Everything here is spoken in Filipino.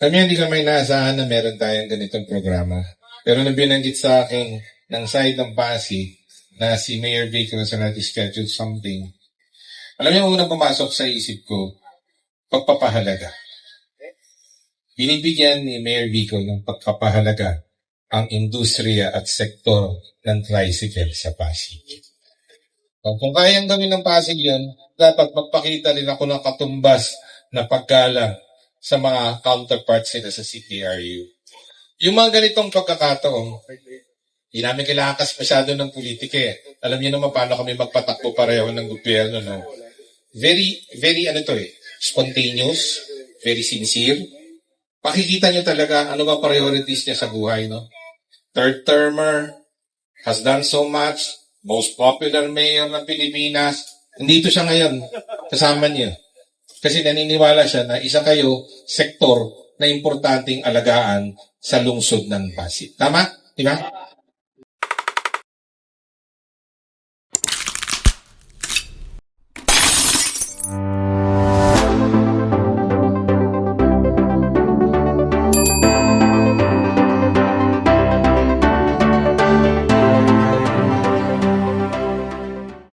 Kami hindi kami inaasahan na meron tayong ganitong programa. Pero nang binanggit sa akin ng side ng Pasig na si Mayor Vico sa natin schedule something, alam niyo, unang pumasok sa isip ko, pagpapahalaga. Binibigyan ni Mayor Vico ng pagpapahalaga ang industriya at sektor ng tricycle sa Pasig. O, Kung kayang gawin ng Pasig yun, dapat magpakita rin ako ng katumbas na paggalang sa mga counterparts nila sa CTRU. Yung mga ganitong pagkakataon, hindi namin kailangan kasi masyado ng politika eh. Alam niyo naman paano kami magpatakbo pareho ng gobyerno, no? Very, very ano to eh, spontaneous, very sincere. Pakikita niyo talaga ano ba priorities niya sa buhay, no? Third termer, has done so much, most popular mayor ng Pilipinas. Nandito siya ngayon, kasama niyo. Kasi naniniwala siya na isa kayo sektor na importanteng alagaan sa lungsod ng Pasig. Tama? Di ba?